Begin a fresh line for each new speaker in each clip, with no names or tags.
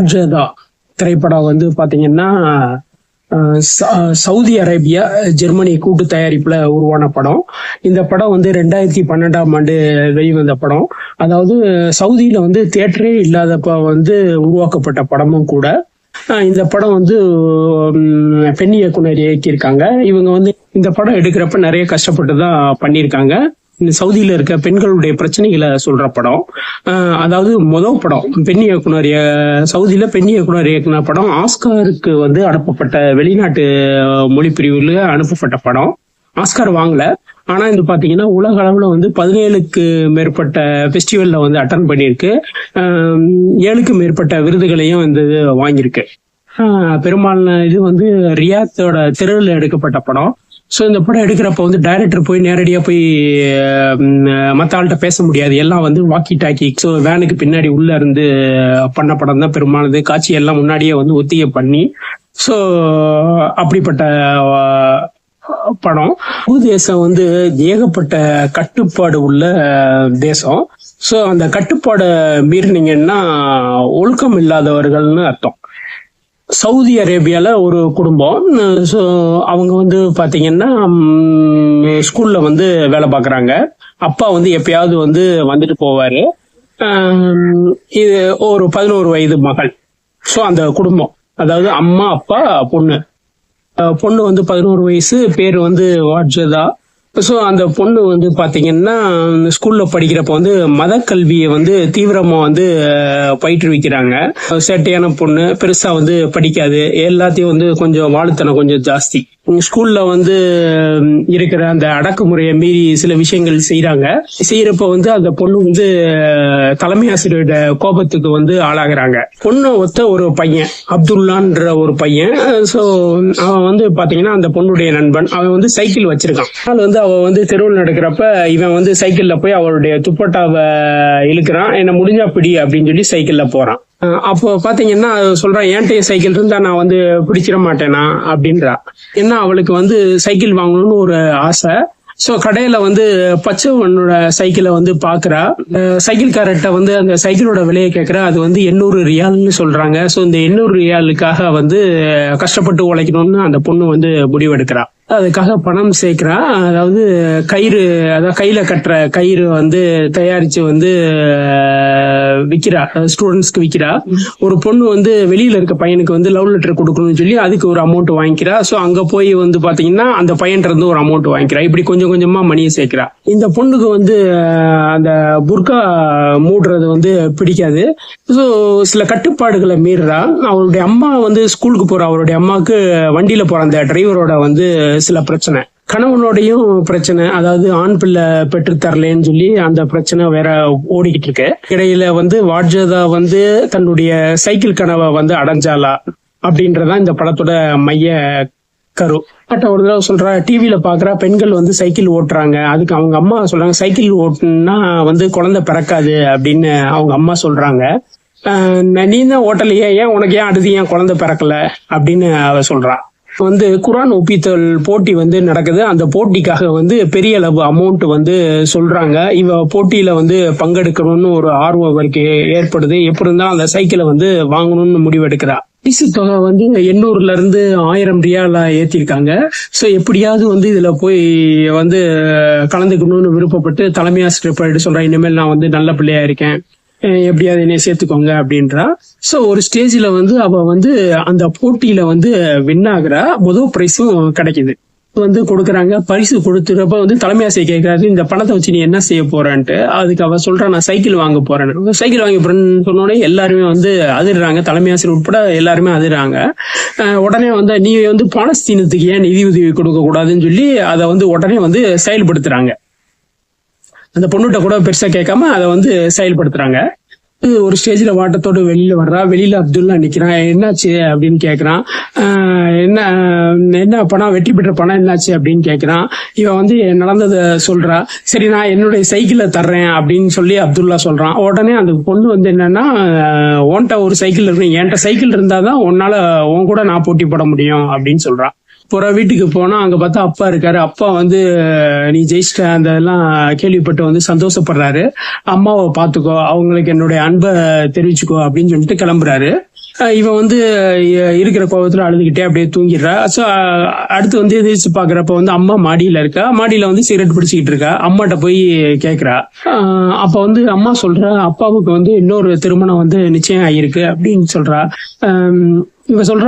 அஜதா திரைப்படம் வந்து பாத்தீங்கன்னா ச- சவுதி அரேபியா ஜெர்மனி கூட்டு தயாரிப்புல உருவான படம். இந்த படம் வந்து ரெண்டாயிரத்தி பன்னெண்டாம் ஆண்டு வெளிவந்த படம். அதாவது சவுதியில வந்து தியேட்டரே இல்லாதப்ப வந்து உருவாக்கப்பட்ட படமும் கூட இந்த படம் வந்து பெண் இயக்குனர் இயக்கியிருக்காங்க. இவங்க வந்து இந்த படம் எடுக்கிறப்ப நிறைய கஷ்டப்பட்டு தான் பண்ணியிருக்காங்க. சவுதியில இருக்க பெண்களுடைய பிரச்சனைகளை சொல்ற படம். அதாவது முதல் படம் பெண் இயக்குனர் சவுதியில பெண் இயக்குனர் இயக்குன படம் ஆஸ்காருக்கு வந்து அனுப்பப்பட்ட வெளிநாட்டு மொழி பிரிவில் அனுப்பப்பட்ட படம். ஆஸ்கார் வாங்கல. ஆனா இது பாத்தீங்கன்னா உலக அளவுல வந்து பதினேழுக்கு மேற்பட்ட ஃபெஸ்டிவல்ல வந்து அட்டன் பண்ணியிருக்கு. ஏழுக்கு மேற்பட்ட விருதுகளையும் இந்த இது வாங்கியிருக்கு பெரும்பாலான இது வந்து ரியாத்தோட தெருவில் எடுக்கப்பட்ட படம். ஸோ இந்த படம் எடுக்கிறப்ப வந்து டைரக்டர் போய் நேரடியாக போய் மற்ற ஆள்கிட்ட பேச முடியாது. எல்லாம் வந்து வாக்கி டாக்கி ஸோ வேனுக்கு பின்னாடி உள்ளே இருந்து பண்ண படம் தான் பெரும்பாலானது காட்சி எல்லாம் முன்னாடியே வந்து ஒத்திகை பண்ணி ஸோ அப்படிப்பட்ட படம். பூ தேசம் வந்து ஏகப்பட்ட கட்டுப்பாடு உள்ள தேசம். ஸோ அந்த கட்டுப்பாடை மீறினீங்கன்னா ஒழுக்கம் இல்லாதவர்கள்னு அர்த்தம். சவுதி அரேபியால ஒரு குடும்பம். ஸோ அவங்க வந்து பாத்தீங்கன்னா ஸ்கூல்ல வந்து வேலை பார்க்குறாங்க அப்பா வந்து எப்பயாவது வந்து வந்துட்டு போவாரு. இது ஒரு பதினோரு வயது மகள். ஸோ அந்த குடும்பம். அதாவது அம்மா அப்பா பொண்ணு. பொண்ணு வந்து பதினோரு வயசு பேர் வந்து வாட்ஜதா. ஸோ அந்த பொண்ணு வந்து பார்த்தீங்கன்னா ஸ்கூலில் படிக்கிறப்ப வந்து மத கல்வியை வந்து தீவிரமாக வந்து பயிற்றுவிக்கிறாங்க. சேட்டையான பொண்ணு பெருசாக வந்து படிக்காது. எல்லாத்தையும் வந்து கொஞ்சம் வாழுத்தனம் கொஞ்சம் ஜாஸ்தி. ஸ்கூல்ல வந்து இருக்கிற அந்த அடக்குமுறையை மீறி சில விஷயங்கள் செய்யறாங்க செய்யறப்ப வந்து அந்த பொண்ணு வந்து தலைமை ஆசிரியரோட கோபத்துக்கு வந்து ஆளாகிறாங்க. பொண்ணு ஒத்த ஒரு பையன் அப்துல்லான்ற ஒரு பையன். ஸோ அவன் வந்து பாத்தீங்கன்னா அந்த பொண்ணுடைய நண்பன். அவன் வந்து சைக்கிள் வச்சிருக்கான். அது வந்து அவன் வந்து தெருவில் நடக்கிறப்ப இவன் வந்து சைக்கிள்ல போய் அவளுடைய துப்பட்டாவை இழுக்கிறான். என்ன முடிஞ்சா பிடி அப்படின்னு சொல்லி சைக்கிள்ல போறான். அப்போ பாத்தீங்கன்னா அவ ஏன்டைய சைக்கிள் இருந்தா நான் வந்து பிடிச்சிட மாட்டேனா? அப்படின்றா. ஏன்னா அவளுக்கு வந்து சைக்கிள் வாங்கணும்னு ஒரு ஆசை. ஸோ கடையில வந்து பச்சைவனோட சைக்கிளை வந்து பாக்குறா. சைக்கிள் சைக்கிள்காரர்கிட்ட வந்து அந்த சைக்கிளோட விலையை கேட்கறா அது வந்து எண்ணூறு ரியால்னு சொல்றாங்க. ஸோ இந்த எண்ணூறு ரியாலுக்காக வந்து கஷ்டப்பட்டு உழைக்கணும்னு அந்த பொண்ணு வந்து முடிவெடுக்கிறா. அதுக்காக பணம் சேர்க்கிறா. அதாவது கயிறு அதாவது கையில கட்டுற கயிறு வந்து தயாரிச்சு வந்து விற்கிறா விக்கிறா ஸ்டூடெண்ட்ஸ்க்கு விக்கிறா. ஒரு பொண்ணு வந்து வெளியில இருக்க பையனுக்கு வந்து லவ் லெட்டர் கொடுக்கணும்னு சொல்லி அதுக்கு ஒரு அமௌண்ட் வாங்கிக்கிறா. ஸோ அங்க போய் வந்து பாத்தீங்கன்னா அந்த பையன் இருந்து ஒரு அமௌண்ட் வாங்கிக்கிறா. இப்படி கொஞ்சம் கொஞ்சமா மணியை சேர்க்கிறா. இந்த பொண்ணுக்கு வந்து அந்த புர்கா மூடுறது வந்து பிடிக்காது. ஸோ சில கட்டுப்பாடுகளை மீறுறா. அவருடைய அம்மா வந்து ஸ்கூலுக்கு போற. அவருடைய அம்மாவுக்கு வண்டியில போற. அந்த டிரைவரோட வந்து சில பிரச்சனை. கணவனோடையும் பிரச்சனை அதாவது ஆண் பிள்ளை பெற்றுத்தரலேன்னு சொல்லி அந்த பிரச்சனை வேற ஓடிக்கிட்டு இருக்கு. இடையில வந்து வாட்ஜதா வந்து தன்னுடைய சைக்கிள் கனவை வந்து அடைஞ்சாலா அப்படின்றதான் இந்த படத்தோட மைய கரு. பட் ஒரு தடவை சொல்றா டிவியில பாக்குறா பெண்கள் வந்து சைக்கிள் ஓட்டுறாங்க. அதுக்கு அவங்க அம்மா சொல்றாங்க சைக்கிள் ஓட்டுனா வந்து குழந்தை பிறக்காது அப்படின்னு அவங்க அம்மா சொல்றாங்க. நீ தான் ஓட்டலையே ஏன் உனக்கு ஏன் அடுத்து ஏன் குழந்தை பிறக்கல? அப்படின்னு அவ சொல்றா. வந்து குரான் ஒப்பித்தல் போட்டி வந்து நடக்குது. அந்த போட்டிக்காக வந்து பெரிய அளவு அமௌண்ட் வந்து சொல்றாங்க. இவ போட்டியில வந்து பங்கெடுக்கணும்னு ஒரு ஆர்வம் அவருக்கு ஏற்படுது. எப்படி இருந்தாலும் அந்த சைக்கிளை வந்து வாங்கணும்னு முடிவெடுக்கிறா. பரிசு தொகை வந்து எண்ணூறுல இருந்து ஆயிரம் ரியாலா ஏத்திருக்காங்க. ஸோ எப்படியாவது வந்து இதுல போய் வந்து கலந்துக்கணும்னு விருப்பப்பட்டு தலைமை ஆசிரியர் போயிட்டு சொல்றேன் இனிமேல் நான் வந்து நல்ல பிள்ளையா இருக்கேன். எப்படியாவது என்னை சேர்த்துக்கோங்க அப்படின்றா. ஸோ ஒரு ஸ்டேஜில் வந்து அவ வந்து அந்த போட்டியில வந்து வின் ஆகுறா. முதல் பிரைஸும் கிடைக்குது. வந்து கொடுக்குறாங்க. பரிசு கொடுத்துறப்ப வந்து தலைமை ஆசை கேட்கறாரு இந்த பணத்தை வச்சு நீ என்ன செய்ய போறான்ட்டு? அதுக்கு அவ சொல்றா நான் சைக்கிள் வாங்க போறேன். சைக்கிள் வாங்க போறேன்னு சொன்னோடனே எல்லாருமே வந்து அதிர்றாங்க. தலைமை ஆசிரியர் உட்பட எல்லாருமே அதிர்றாங்க. உடனே வந்து நீ வந்து பாலஸ்தீனத்துக்கு ஏன் நிதி உதவி கொடுக்க கூடாதுன்னு சொல்லி அதை வந்து உடனே வந்து செயல்படுத்துறாங்க. அந்த பொண்ணுகிட்ட கூட பெருசா கேட்காம அதை வந்து செயல்படுத்துறாங்க. ஒரு ஸ்டேஜ்ல வாட்டத்தோடு வெளியில வர்றா வெளியில அப்துல்லா நிக்கிறான். என்னாச்சு அப்படின்னு கேக்குறான். என்ன என்ன பணம் வெற்றி பெற்ற பணம் என்னாச்சு அப்படின்னு கேக்குறான். இவன் வந்து நடந்ததை சொல்றா. சரி நான் என்னுடைய சைக்கிளை தர்றேன் அப்படின்னு சொல்லி அப்துல்லா சொல்றான். உடனே அந்த பொண்ணு வந்து என்னன்னா ஆஹ் உன்கிட்ட ஒரு சைக்கிள் இருக்கு. என்கிட்ட சைக்கிள் இருந்தாதான் உன்னால உன் கூட நான் போட்டி போட முடியும் அப்படின்னு சொல்றான் புற வீட்டுக்கு போனா அங்க பார்த்தா அப்பா இருக்காரு. அப்பா வந்து நீ ஜெயிச்சிட்ட. அந்த எல்லாம் கேள்விப்பட்டு வந்து சந்தோஷப்படுறாரு. அம்மாவை பாத்துக்கோ அவங்களுக்கு என்னுடைய அன்பை தெரிவிச்சுக்கோ. அப்படின்னு சொல்லிட்டு கிளம்புறாரு. இவன் வந்து இருக்கிற கோபத்துல அழுதுகிட்டே அப்படியே தூங்கிடுறா. ஸோ அடுத்து வந்து எதிர்த்து பாக்குறப்ப வந்து அம்மா மாடியில இருக்கா? மாடியில வந்து சிகரெட் பிடிச்சிக்கிட்டு இருக்கா? அம்மாட்ட போய் கேக்குறா. அப்போ அப்ப வந்து அம்மா சொல்கிறா அப்பாவுக்கு வந்து இன்னொரு திருமணம் வந்து நிச்சயம் ஆகியிருக்கு அப்படின்னு சொல்றா. இவ சொல்ற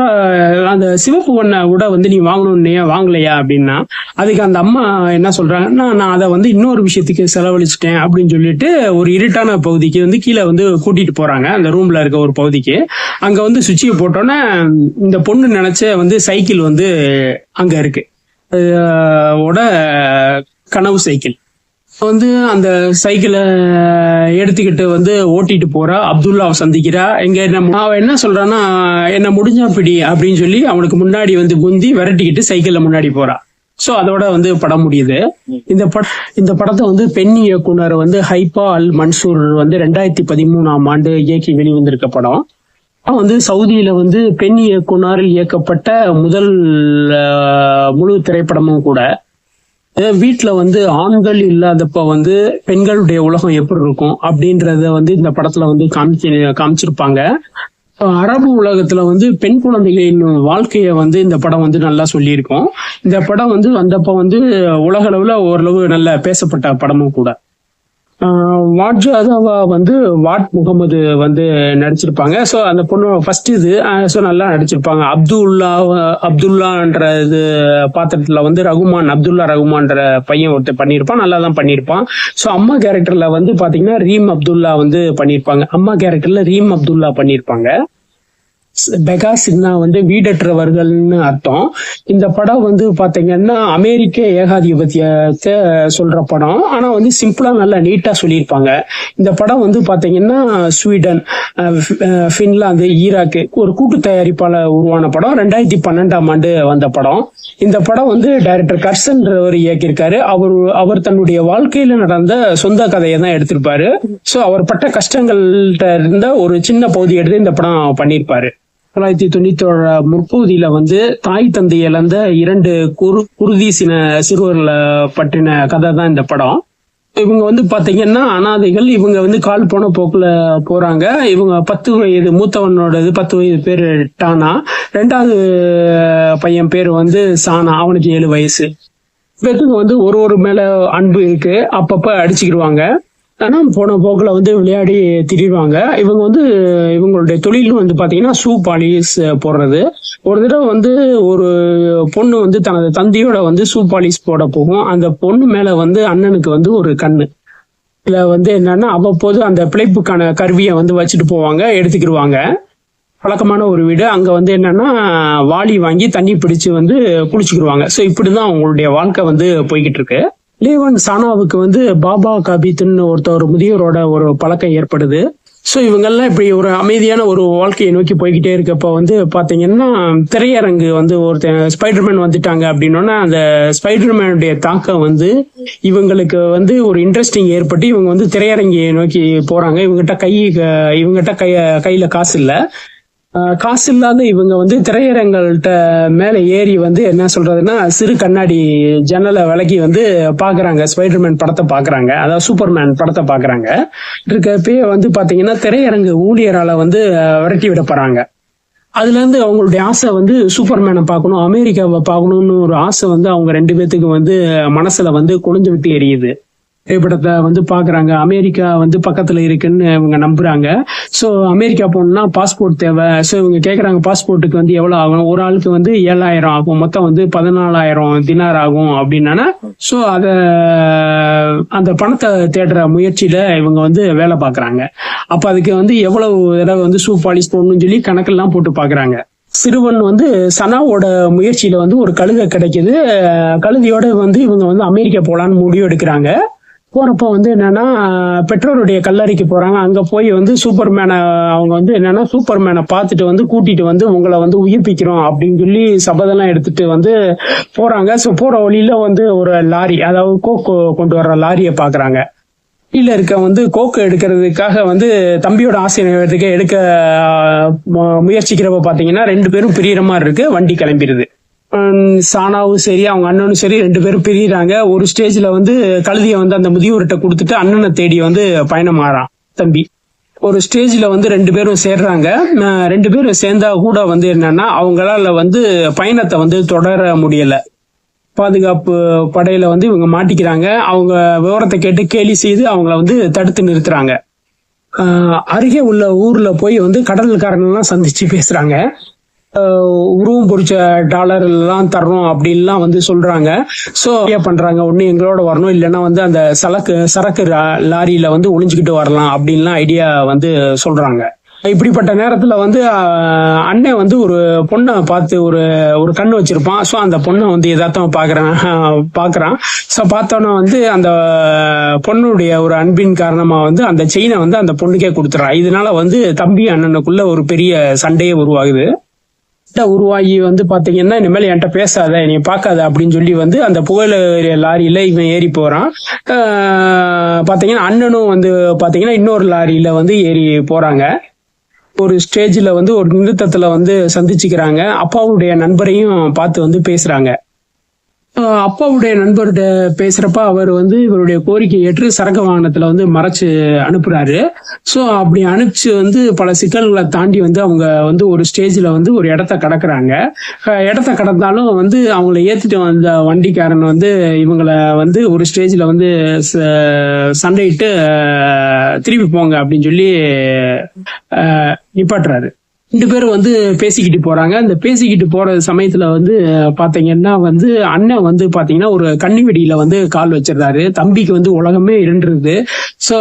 அந்த சிவப்பு வண்ண உடை வந்து நீ வாங்கணும்னே வாங்கலையா அப்படின்னா அதுக்கு அந்த அம்மா என்ன சொல்றாங்கன்னா நான் அதை வந்து இன்னொரு விஷயத்துக்கு செலவழிச்சிட்டேன் அப்படின்னு சொல்லிட்டு ஒரு இருட்டான பகுதிக்கு வந்து கீழே வந்து கூட்டிட்டு போறாங்க. அந்த ரூம்ல இருக்க ஒரு பகுதிக்கு. அங்க வந்து சுவிட்சியை போட்டோன்னே இந்த பொண்ணு நினைச்ச வந்து சைக்கிள் வந்து அங்க இருக்கு. ஓட கனவு சைக்கிள். வந்து அந்த சைக்கிளை எடுத்துக்கிட்டு வந்து ஓட்டிட்டு போறா. அப்துல்லாவை சந்திக்கிறா. எங்க என்ன அவன் என்ன சொல்றான்னா என்ன முடிஞ்சா பிடி அப்படின்னு சொல்லி அவனுக்கு முன்னாடி வந்து குந்தி விரட்டிக்கிட்டு சைக்கிள்ல முன்னாடி போறா. சோ அதோட வந்து படம் முடியுது. இந்த பட இந்த படத்தை வந்து பெண் இயக்குனர் வந்து ஹைபா அல் மன்சூர் வந்து ரெண்டாயிரத்தி பதிமூணாம் ஆண்டு இயக்கி வெளிவந்திருக்க படம். வந்து சவுதியில வந்து பெண் இயக்குனரில் இயக்கப்பட்ட முதல் முழு திரைப்படமும் கூட வீட்டில் வந்து ஆண்கள் இல்லாதப்ப வந்து பெண்களுடைய உலகம் எப்படி இருக்கும் அப்படின்றத வந்து இந்த படத்துல வந்து காமிச்சு காமிச்சிருப்பாங்க. அரபு உலகத்துல வந்து பெண் குழந்தைகளின் வாழ்க்கைய வந்து இந்த படம் வந்து நல்லா சொல்லியிருக்கோம். இந்த படம் வந்து வந்தப்ப வந்து உலக அளவுல ஓரளவு நல்ல பேசப்பட்ட படமும் கூட. வாட்ஜாதாவா வந்து வாட் முகமது வந்து நடிச்சிருப்பாங்க. ஸோ அந்த பொண்ணு ஃபர்ஸ்ட் இது. ஸோ நல்லா நடிச்சிருப்பாங்க. அப்துல்லா அப்துல்லான்ற இது பாத்திரத்துல வந்து ரகுமான் அப்துல்லா ரகுமான்ற பையன் ஒருத்தர் பண்ணியிருப்பான். நல்லா தான் பண்ணியிருப்பான். ஸோ அம்மா கேரக்டர்ல வந்து பாத்தீங்கன்னா ரீம் அப்துல்லா வந்து பண்ணியிருப்பாங்க. அம்மா கேரக்டர்ல ரீம் அப்துல்லா பண்ணியிருப்பாங்க. பெகா சின்னா வந்து வீடற்றவர்கள்னு அர்த்தம். இந்த படம் வந்து பாத்தீங்கன்னா அமெரிக்க ஏகாதிபத்தியத்தை சொல்ற படம். ஆனா வந்து சிம்பிளா நல்லா நீட்டா சொல்லியிருப்பாங்க. இந்த படம் வந்து பாத்தீங்கன்னா ஸ்வீடன் பின்லாந்து ஈராக்கு ஒரு கூட்டு தயாரிப்பாளர் உருவான படம். ரெண்டாயிரத்தி பன்னெண்டாம் ஆண்டு வந்த படம். இந்த படம் வந்து டைரக்டர் கர்சன்றவர் இயக்கியிருக்காரு. அவர் அவர் தன்னுடைய வாழ்க்கையில நடந்த சொந்த கதையை தான் எடுத்திருப்பாரு. சோ அவர் பட்ட கஷ்டங்கள்கிட்ட இருந்த ஒரு சின்ன பகுதி எடுத்து இந்த படம் பண்ணியிருப்பாரு. தொள்ளாயிரத்தி தொண்ணூத்தி ஏழு முற்பகுதியில வந்து தாய் தந்தை இழந்த இரண்டு குரு குருதி சின சிறுவர்களை பற்றின கதை தான் இந்த படம். இவங்க வந்து பாத்தீங்கன்னா அனாதைகள் இவங்க வந்து கால் போன போக்குல போறாங்க. இவங்க பத்து வயது மூத்தவனோட இது பத்து வயது பேரு டானா. ரெண்டாவது பையன் பேர் வந்து சானா அவனுக்கு ஏழு வயசு. பேத்துக்கு வந்து ஒரு ஒரு மேல அன்பு இருக்கு. அப்பப்ப அடிச்சுக்கிடுவாங்க. ஆனால் போன போக்கில் வந்து விளையாடி திரிவாங்க. இவங்க வந்து இவங்களுடைய தொழிலும் வந்து பார்த்தீங்கன்னா ஷூ பாலிஷ் போடுறது. ஒரு தடவை வந்து ஒரு பொண்ணு வந்து தனது தந்தையோட வந்து ஷூ பாலிஷ் போட போகும். அந்த பொண்ணு மேலே வந்து அண்ணனுக்கு வந்து ஒரு கண்ணு. இதில் வந்து என்னன்னா அவ்வப்போது அந்த பிழைப்புக்கான கருவியை வந்து வச்சுட்டு போவாங்க எடுத்துக்கிடுவாங்க பழக்கமான ஒரு வீடு. அங்க வந்து என்னன்னா வாளி வாங்கி தண்ணி பிடிச்சு வந்து குளிச்சுக்கிடுவாங்க ஸோ இப்படிதான் அவங்களுடைய வாழ்க்கை வந்து போய்கிட்டு இருக்கு. லேவன் சானாவுக்கு வந்து பாபா கபீத்துன்னு ஒருத்தர் முதியோரோட ஒரு பழக்கம் ஏற்படுது. ஸோ இவங்கெல்லாம் இப்படி ஒரு அமைதியான ஒரு வாழ்க்கையை நோக்கி போய்கிட்டே இருக்கப்ப வந்து பார்த்தீங்கன்னா திரையரங்கு வந்து ஒருத்தன் ஸ்பைடர்மேன் வந்துட்டாங்க அப்படின்னோன்னா அந்த ஸ்பைடர்மேனுடைய தாக்கம் வந்து இவங்களுக்கு வந்து ஒரு இன்ட்ரெஸ்டிங் ஏற்பட்டு இவங்க வந்து திரையரங்கியை நோக்கி போறாங்க. இவங்ககிட்ட கை இவங்ககிட்ட கை கையில காசு இல்லை. காசு இல்லாத இவங்க வந்து திரையரங்கள்கிட்ட மேல ஏறி வந்து என்ன சொல்றதுன்னா சிறு கண்ணாடி ஜன்னலை விலக்கி வந்து பாக்குறாங்க ஸ்பைடர்மேன் படத்தை பாக்குறாங்க அதாவது சூப்பர்மேன் படத்தை பாக்குறாங்க இருக்கப்பயே வந்து பாத்தீங்கன்னா திரையரங்கு ஊழியரால வந்து விரட்டி விரட்டி விடப்படுறாங்க அதுல இருந்து அவங்களுடைய ஆசை வந்து சூப்பர்மேனை பார்க்கணும் அமெரிக்காவை பார்க்கணும்னு ஒரு ஆசை வந்து அவங்க ரெண்டு பேத்துக்கு வந்து மனசுல வந்து குளிஞ்சு விட்டு எரியுது. திரைப்படத்தை வந்து பாக்குறாங்க அமெரிக்கா வந்து பக்கத்துல இருக்குன்னு இவங்க நம்புறாங்க. சோ அமெரிக்கா போகணும்னா பாஸ்போர்ட் தேவை. சோ இவங்க கேக்குறாங்க பாஸ்போர்ட்டுக்கு வந்து எவ்வளவு ஆகும்? ஒரு ஆளுக்கு வந்து ஏழாயிரம் ஆகும். மொத்தம் வந்து பதினாலாயிரம் தினார் ஆகும் அப்படின்னா சோ அத அந்த பணத்தை தேடுற முயற்சியில இவங்க வந்து வேலை பாக்குறாங்க அப்ப அதுக்கு வந்து எவ்வளவு தடவை வந்து ஷூ பாலிஷ் போடணும்னு சொல்லி கணக்கெல்லாம் போட்டு பாக்குறாங்க சிறுவன் வந்து சனாவோட முயற்சியில வந்து ஒரு கழுதை கிடைக்குது. கழுதையோட வந்து இவங்க வந்து அமெரிக்கா போலான்னு முடிவு எடுக்கிறாங்க. போறப்போ வந்து என்னன்னா பெற்றோருடைய கல்லறைக்கு போறாங்க. அங்க போய் வந்து சூப்பர் மேனை அவங்க வந்து என்னன்னா சூப்பர்மேனை பார்த்துட்டு வந்து கூட்டிட்டு வந்து உங்களை வந்து உயிர்ப்பிக்கிறோம் அப்படின்னு சொல்லி சபதெல்லாம் எடுத்துட்டு வந்து போறாங்க. ஸோ போற வழியில வந்து ஒரு லாரி அதாவது கோக்கோ கொண்டு வர்ற லாரியை பாக்குறாங்க. கீழே இருக்க வந்து கோக்கு எடுக்கிறதுக்காக வந்து தம்பியோட ஆசை நிறைவேறதுக்கு எடுக்க மு- முயற்சிக்கிறப்ப பாத்தீங்கன்னா ரெண்டு பேரும் பிரியற மாதிரி இருக்கு. வண்டி கிளம்பிடுது சானாவும் சரி அவங்க அண்ணனும் சரி ரெண்டு பேரும் பிரியிறாங்க. ஒரு ஸ்டேஜ்ல வந்து கழுதியை வந்து அந்த முதியோர்கிட்ட கொடுத்துட்டு அண்ணனை தேடி வந்து பயணம் ஆறான் தம்பி. ஒரு ஸ்டேஜ்ல வந்து ரெண்டு பேரும் சேர்றாங்க. ரெண்டு பேரும் சேர்ந்தா கூட வந்து என்னன்னா அவங்களால வந்து பயணத்தை வந்து தொடர முடியல. பாதுகாப்பு படையில வந்து இவங்க மாட்டிக்கிறாங்க. அவங்க விவரத்தை கேட்டு கேலி செய்து அவங்கள வந்து தடுத்து நிறுத்துறாங்க. அருகே உள்ள ஊர்ல போய் வந்து கடல்காரங்கெல்லாம் சந்திச்சு பேசுறாங்க. உருவம் பொறிச்ச டாலர் எல்லாம் தரணும் அப்படின்லாம் வந்து சொல்றாங்க. ஸோ பண்றாங்க? ஒன்று எங்களோட வரணும். இல்லைன்னா வந்து அந்த சலக்கு சரக்கு லாரியில வந்து ஒளிஞ்சுக்கிட்டு வரலாம் அப்படின்லாம் ஐடியா வந்து சொல்றாங்க. இப்படிப்பட்ட நேரத்துல வந்து அண்ணன் வந்து ஒரு பொண்ணை பார்த்து ஒரு ஒரு கண்ணு வச்சிருப்பான். ஸோ அந்த பொண்ணை வந்து எதார்த்தம் பாக்குறான் பாக்குறான். ஸோ பார்த்தோன்னே வந்து அந்த பொண்ணுடைய ஒரு அன்பின் காரணமா வந்து அந்த செயினை வந்து அந்த பொண்ணுக்கே கொடுத்துறான் இதனால வந்து தம்பி அண்ணனுக்குள்ள ஒரு பெரிய சண்டையே உருவாகுது. உருவாகி வந்து பாத்தீங்கன்னா இனிமேல் என்கிட்ட பேசாத நீ பார்க்காத அப்படின்னு சொல்லி வந்து அந்த புகழ லாரியில இவன் ஏறி போறான். பாத்தீங்கன்னா அண்ணனும் வந்து பாத்தீங்கன்னா இன்னொரு லாரியில வந்து ஏறி போறாங்க. ஒரு ஸ்டேஜ்ல வந்து ஒரு நிறுத்தத்துல வந்து சந்திச்சுக்கிறாங்க. அப்பாவுடைய நண்பரையும் பார்த்து வந்து பேசுறாங்க. அப்பாவுடைய நண்பர்கிட்ட பேசுறப்ப அவர் வந்து இவருடைய கோரிக்கை ஏற்று சரக்கு வாகனத்துல வந்து மறைச்சு அனுப்புறாரு. ஸோ அப்படி அனுப்பிச்சு வந்து பல சிக்கல்களை தாண்டி வந்து அவங்க வந்து ஒரு ஸ்டேஜில் வந்து ஒரு இடத்த கடக்குறாங்க. இடத்த கடந்தாலும் வந்து அவங்கள ஏத்திட்டு வந்த வண்டிக்காரன் வந்து இவங்கள வந்து ஒரு ஸ்டேஜில் வந்து ச- சண்டையிட்டு திருப்பி போங்க அப்படின்னு சொல்லி நிப்பாட்டுறாரு. ரெண்டு பேரும் வந்து பேசிக்கிட்டு போறாங்க. அந்த பேசிக்கிட்டு போற சமயத்துல வந்து பாத்தீங்கன்னா வந்து அண்ணன் வந்து பாத்தீங்கன்னா ஒரு கண்ணி வெடியில வந்து கால் வச்சிருந்தாரு தம்பிக்கு வந்து உலகமே இருண்டுருது சோ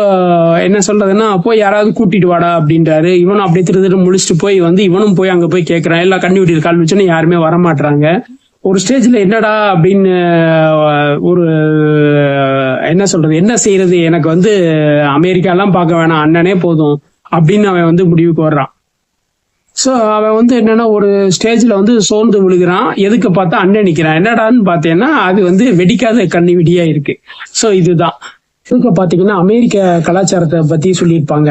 என்ன சொல்றதுன்னா போய் யாராவது கூட்டிட்டு வாடா அப்படின்றாரு. இவனும் அப்படியே திரு திரு முழிச்சிட்டு போய் வந்து இவனும் போய் அங்க போய் கேக்குறான். எல்லா கண்ணி வெடியில் கால் வச்சோன்னு யாருமே வரமாட்டாங்க ஒரு ஸ்டேஜ்ல என்னடா அப்படின்னு ஒரு என்ன சொல்றது என்ன செய்யறது எனக்கு வந்து அமெரிக்காலாம் பார்க்க வேணாம். அண்ணனே போதும். அப்படின்னு அவன் வந்து முடிவுக்கு வர்றான். ஸோ அவன் வந்து என்னன்னா ஒரு ஸ்டேஜ்ல வந்து சோர்ந்து விழுகிறான். எதுக்கு பார்த்தா அண்ணன் நிற்கிறான் என்னடான்னு பார்த்தேன்னா அது வந்து வெடிக்காத கண்ணி விடியா இருக்கு. ஸோ இதுதான். இவங்க பார்த்தீங்கன்னா அமெரிக்க கலாச்சாரத்தை பத்தி சொல்லியிருப்பாங்க.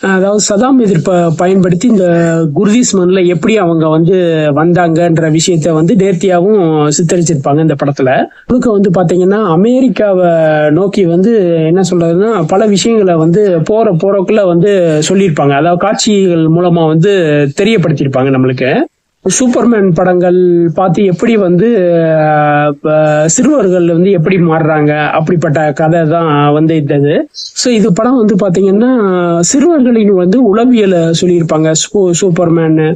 அதாவது சதாம் எதிர்ப்பை பயன்படுத்தி இந்த குர்தீஸ் மண்ணில் எப்படி அவங்க வந்து வந்தாங்கன்ற விஷயத்த வந்து நேர்த்தியாகவும் சித்தரிச்சிருப்பாங்க இந்த படத்துல. முழுக்க வந்து பாத்தீங்கன்னா அமெரிக்காவை நோக்கி வந்து என்ன சொல்றதுன்னா பல விஷயங்களை வந்து போற போறக்குள்ள வந்து சொல்லியிருப்பாங்க. அதாவது காட்சிகள் மூலமா வந்து தெரியப்படுத்தியிருப்பாங்க நம்மளுக்கு. சூப்பர்மேன் படங்கள் பார்த்து எப்படி வந்து சிறுவர்கள் வந்து எப்படி மாறுறாங்க அப்படிப்பட்ட கதை தான் வந்து இருந்தது. ஸோ இது படம் வந்து பார்த்தீங்கன்னா சிறுவர்களின் வந்து உளவியலை சொல்லியிருப்பாங்க. சூப்பர்மேனு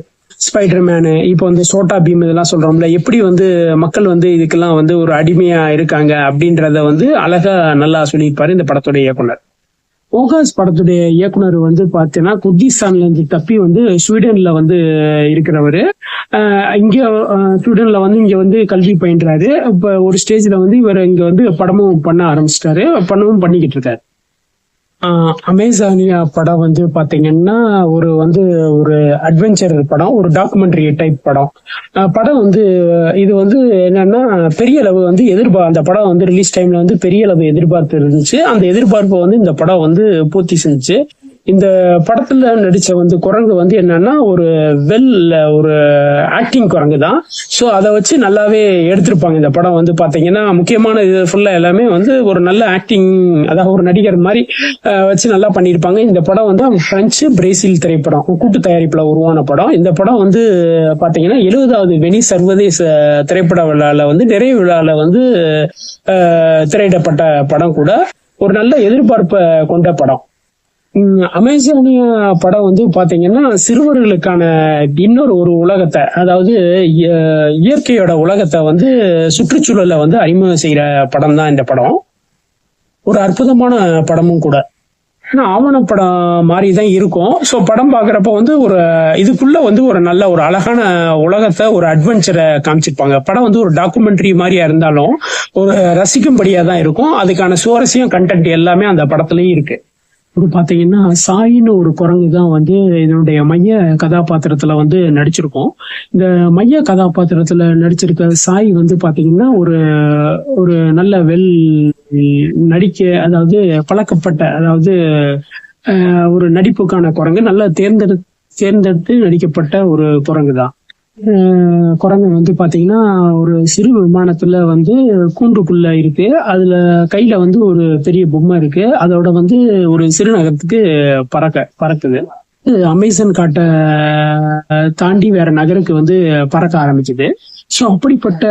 ஸ்பைடர்மேனு இப்போ வந்து சோட்டா பீம் இதெல்லாம் சொல்றோம்ல எப்படி வந்து மக்கள் வந்து இதுக்கெல்லாம் வந்து ஒரு அடிமையா இருக்காங்க அப்படின்றத வந்து அழகா நல்லா சொல்லியிருப்பாரு இந்த படத்துடைய இயக்குனர். ஓகாஸ் படத்துடைய இயக்குனர் வந்து பார்த்தீங்கன்னா குர்திஸ்தான்ல இருந்து தப்பி வந்து ஸ்வீடன்ல வந்து இருக்கிறவர். இங்க ஸ்வீடன்ல வந்து இங்க வந்து கல்வி பயின்றாரு. இப்ப ஒரு ஸ்டேஜ்ல வந்து இவர் இங்க வந்து படமும் பண்ண ஆரம்பிச்சிட்டாரு. பண்ணவும் பண்ணிக்கிட்டு இருக்காரு. அமேசானியா படம் வந்து பாத்தீங்கன்னா ஒரு வந்து ஒரு அட்வென்ச்சர் படம் ஒரு டாக்குமெண்ட்ரி டைப் படம். படம் வந்து இது வந்து என்னன்னா பெரிய அளவு வந்து எதிர்பார் அந்த படம் வந்து ரிலீஸ் டைம்ல வந்து பெரிய அளவு எதிர்பார்ப்பு இருந்துச்சு. அந்த எதிர்பார்ப்பை வந்து இந்த படம் வந்து பூர்த்தி செஞ்சுச்சு. இந்த படத்துல நடிச்ச வந்து குரங்கு வந்து என்னன்னா ஒரு வெல் ஒரு ஆக்டிங் குரங்கு தான் ஸோ அதை வச்சு நல்லாவே எடுத்திருப்பாங்க. இந்த படம் வந்து பாத்தீங்கன்னா முக்கியமான இது ஃபுல்லா எல்லாமே வந்து ஒரு நல்ல ஆக்டிங் அதாவது ஒரு நடிகர் மாதிரி வச்சு நல்லா பண்ணியிருப்பாங்க. இந்த படம் வந்து பிரெஞ்சு பிரேசில் திரைப்படம் கூட்டு தயாரிப்புல உருவான படம். இந்த படம் வந்து பாத்தீங்கன்னா எழுபதாவது வெனி சர்வதேச திரைப்பட விழால வந்து நிறைய விழால வந்து திரையிடப்பட்ட படம் கூட. ஒரு நல்ல எதிர்பார்ப்பை கொண்ட படம். அமேசானியா படம் வந்து பாத்தீங்கன்னா சிறுவர்களுக்கான இன்னொரு ஒரு உலகத்தை அதாவது இயற்கையோட உலகத்தை வந்து சுற்றுச்சூழலை வந்து அறிமுகம் செய்யற படம் தான் இந்த படம். ஒரு அற்புதமான படமும் கூட. ஏன்னா ஆவணப்படம் மாதிரி தான் இருக்கும். ஸோ படம் பார்க்குறப்ப வந்து ஒரு இதுக்குள்ள வந்து ஒரு நல்ல ஒரு அழகான உலகத்தை ஒரு அட்வென்ச்சரை காமிச்சிருப்பாங்க. படம் வந்து ஒரு டாக்குமெண்ட்ரி மாதிரியா இருந்தாலும் ஒரு ரசிக்கும்படியா தான் இருக்கும். அதுக்கான சுவாரஸ்யம் கண்டென்ட் எல்லாமே அந்த படத்துலயும் இருக்கு. இப்போ பார்த்தீங்கன்னா சாயின்னு ஒரு குரங்கு தான் வந்து இதனுடைய மைய கதாபாத்திரத்தில் வந்து நடிச்சிருக்கோம். இந்த மைய கதாபாத்திரத்தில் நடிச்சிருக்க சாய் வந்து பார்த்தீங்கன்னா ஒரு ஒரு நல்ல வெல் நடிக்க அதாவது பழக்கப்பட்ட அதாவது ஒரு நடிப்புக்கான குரங்கு நல்ல தேர்ந்தெடு தேர்ந்தெடுத்து நடிக்கப்பட்ட ஒரு குரங்கு தான். குரங்கு வந்து பாத்தீங்கன்னா ஒரு சிறு விமானத்துல வந்து கூண்டுக்குள்ள இருக்கு. அதுல கையில வந்து ஒரு பெரிய பொம்மை இருக்கு. அதோட வந்து ஒரு சிறுநகரத்துக்கு பறக்க பறக்குது. அமேசான் காட்டை தாண்டி வேற நகருக்கு வந்து பறக்க ஆரம்பிக்குது ஸோ அப்படிப்பட்ட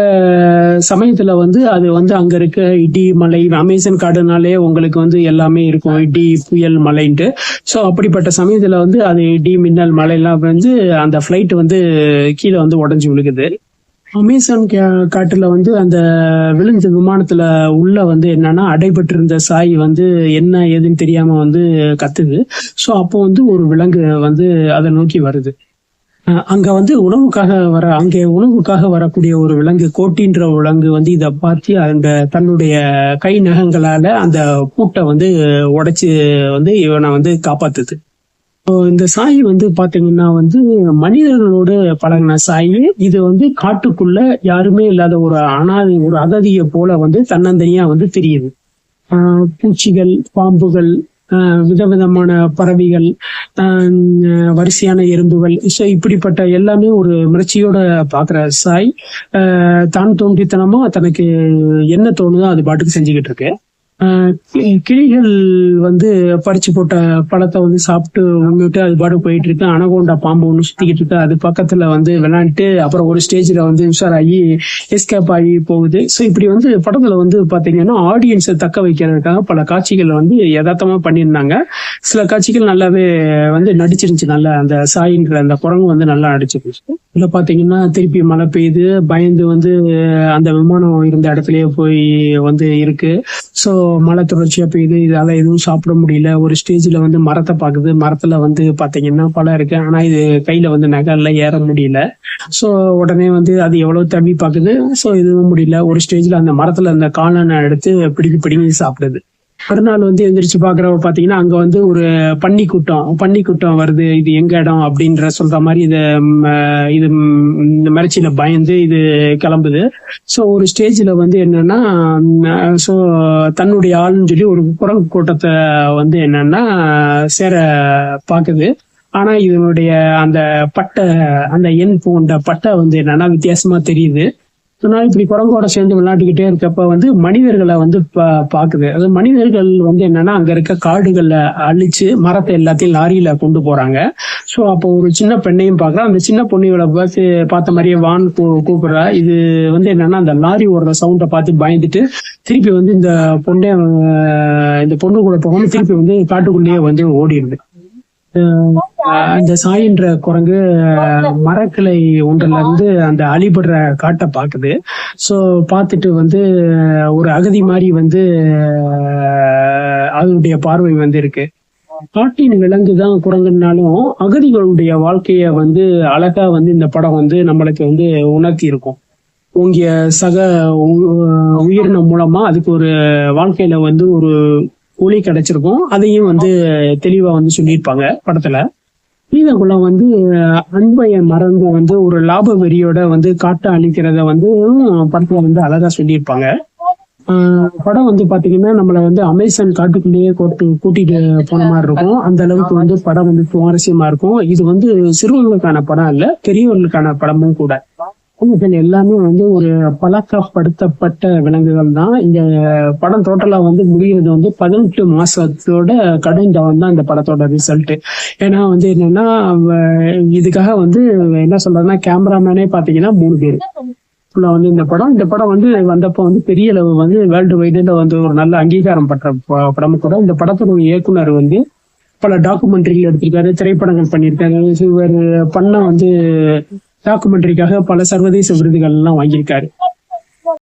சமயத்தில் வந்து அது வந்து அங்கே இருக்க இடி மலை அமேசான் காடுனாலே உங்களுக்கு வந்து எல்லாமே இருக்கும். இடி புயல் மலைன்ட்டு. ஸோ அப்படிப்பட்ட சமயத்தில் வந்து அது இடி மின்னல் மலையெல்லாம் வந்து அந்த ஃப்ளைட் வந்து கீழே வந்து உடஞ்சி விழுகுது. அமேசான் காட்டுல வந்து அந்த விழுந்த விமானத்துல உள்ள வந்து என்னன்னா அடைபட்டிருந்த சாய் வந்து என்ன ஏதுன்னு தெரியாம வந்து கத்துது. ஸோ அப்போ வந்து ஒரு விலங்கு வந்து அதை நோக்கி வருது. அங்க வந்து உணவுக்காக வர அங்கே உணவுக்காக வரக்கூடிய ஒரு விலங்கு கோட்டின்ற விலங்கு வந்து இதை பார்த்து அந்த தன்னுடைய கை நகங்களால அந்த பூட்டை வந்து உடைச்சு வந்து இவனை வந்து காப்பாத்துது. இந்த சாய் வந்து பாத்தீங்கன்னா வந்து மனிதர்களோடு பழகின சாய் இது வந்து காட்டுக்குள்ள யாருமே இல்லாத ஒரு அனாதை ஒரு அகதியை போல வந்து தன்னந்தனியா வந்து தெரியுது. பூச்சிகள் பாம்புகள் விதவிதமான பறவைகள் வரிசையான எறும்புகள். ஸோ இப்படிப்பட்ட எல்லாமே ஒரு மிரட்சியோட பார்க்குற சாய் ஆஹ் தான் தோன்றித்தனமா தனக்கு என்ன தோணுதோ அது பாட்டுக்கு செஞ்சுக்கிட்டு இருக்கு. கிளிகள் வந்து பறிச்சு போட்ட பழத்தை வந்து சாப்பிட்டு உண்மைட்டு அது பாட்டு போயிட்டு இருக்கு அனகோண்டா பாம்பு ஒன்று சுத்திக்கிட்டு இருக்கு. அது பக்கத்துல வந்து விளையாண்டுட்டு அப்புறம் ஒரு ஸ்டேஜ்ல வந்து உஷாராகி எஸ்கேப் ஆகி போகுது. ஸோ இப்படி வந்து படத்துல வந்து பாத்தீங்கன்னா ஆடியன்ஸை தக்க வைக்கிறதுக்காக பல காட்சிகள் வந்து யதார்த்தமா பண்ணியிருந்தாங்க. சில காட்சிகள் நல்லாவே வந்து நடிச்சிருந்துச்சு. நல்லா அந்த சாயின்ற அந்த குரங்கு வந்து நல்லா நடிச்சிருந்துச்சு. இதுல பாத்தீங்கன்னா திருப்பி மழை பெய்யுது. பயந்து வந்து அந்த விமானம் இருந்த இடத்துலயே போய் வந்து இருக்கு. ஸோ மழை தொடர்ச்சியா பெய்யுது இதால எதுவும் சாப்பிட முடியல. ஒரு ஸ்டேஜ்ல வந்து மரத்தை பாக்குது மரத்துல வந்து பாத்தீங்கன்னா பழம் இருக்கு. ஆனா இது கையில வந்து நகல்ல ஏற முடியல. ஸோ உடனே வந்து அது எவ்வளவு தண்ணி பாக்குது? ஸோ இதுவும் முடியல. ஒரு ஸ்டேஜ்ல அந்த மரத்துல அந்த காலனை எடுத்து பிடிக்கி பிடிங்கி சாப்பிடுது. மறுநாள் வந்து எந்திரிச்சு பாக்குறவ பாத்தீங்கன்னா அங்க வந்து ஒரு பன்னி கூட்டம் பன்னி கூட்டம் வருது இது எங்க இடம் அப்படின்ற சொல்ற மாதிரி இது இது இந்த மறைச்சியில பயந்து இது கிளம்புது. ஸோ ஒரு ஸ்டேஜ்ல வந்து என்னன்னா ஸோ தன்னுடைய ஆளுன்னு சொல்லி ஒரு குரங்கு கூட்டத்தை வந்து என்னன்னா சேர பாக்குது. ஆனா இதனுடைய அந்த பட்டை அந்த எண் பூண்ட பட்டை வந்து என்னன்னா வித்தியாசமா தெரியுது. நான் இப்படி குரங்கோட சேர்ந்து விளையாட்டுக்கிட்டே இருக்கப்ப வந்து மனிதர்களை வந்து பா- பாக்குது. அது மனிதர்கள் வந்து என்னன்னா அங்க இருக்க காடுகள்ல அழிச்சு மரத்தை எல்லாத்தையும் லாரியில கொண்டு போறாங்க. ஸோ அப்போ ஒரு சின்ன பெண்ணையும் பார்க்குறா அந்த சின்ன பொண்ணுகளை பார்த்து பார்த்த மாதிரியே வான் கூ- கூப்பிடுறா. இது வந்து என்னன்னா அந்த லாரி ஓடுற சவுண்டை பார்த்து பயந்துட்டு திருப்பி வந்து இந்த பொண்ணே இந்த பொண்ணு கூட போகாம திருப்பி வந்து காட்டுக்குள்ளேயே வந்து ஓடிடுது. இந்த அந்த சாயின்ற குரங்கு மரக்கிளை ஒன்றுல இருந்து அந்த அழிபடுற காட்டை பாக்குது. சோ பார்த்துட்டு வந்து ஒரு அகதி மாதிரி வந்து அதனுடைய பார்வை வந்து இருக்கு. காட்டின் விலங்கு தான் குரங்குனாலும் அகதிகளுடைய வாழ்க்கைய வந்து அழகா வந்து இந்த படம் வந்து நம்மளுக்கு வந்து உணர்த்தி இருக்கும். உங்க சக உ- உயிரினம் மூலமா அதுக்கு ஒரு வாழ்க்கையில வந்து ஒரு ஒளி கிடைச்சிருக்கும். அதையும் வந்து தெளிவா வந்து சொல்லியிருப்பாங்க படத்துல. மனித வந்து அன்பைய மறந்து வந்து ஒரு லாப வெறியோட வந்து காட்டை அழிக்கிறத வந்து படத்துல வந்து அழகா சொல்லியிருப்பாங்க. ஆஹ் படம் வந்து பாத்தீங்கன்னா நம்மள வந்து அமேசான் காட்டுக்குள்ளேயே கூட்டு கூட்டிட்டு போன மாதிரி இருக்கும். அந்த அளவுக்கு வந்து படம் வந்து சுவாரஸ்யமா இருக்கும். இது வந்து சிறுவர்களுக்கான படம் இல்ல பெரியவர்களுக்கான படமும் கூட. இதுல எல்லாமே வந்து ஒரு பழக்கப்படுத்தப்பட்ட விலங்குகள் தான். இந்த படம் டோட்டலா வந்து முடிகிறது வந்து பதினெட்டு மாசத்தோட கடைந்தவன் தான் இந்த படத்தோட ரிசல்ட் ஏன்னா வந்து என்னன்னா இதுக்காக வந்து என்ன சொல்றதுன்னா கேமராமேனே பாத்தீங்கன்னா மூணு பேர். ஃபுல்லா வந்து இந்த படம். இந்த படம் வந்து வந்தப்போ வந்து பெரிய அளவு வந்து வேர்ல்டு வைடுல வந்து ஒரு நல்ல அங்கீகாரம் பெற்ற ப- படம் கூட. இந்த படத்தோட இயக்குனர் வந்து பல டாக்குமெண்ட்ரிகள் எடுத்திருக்காரு திரைப்படங்கள் பண்ணியிருக்காரு. இவர் பண்ண வந்து டாக்குமெண்ட்ரிக்காக பல சர்வதேச விருதுகள் எல்லாம் வாங்கியிருக்காரு.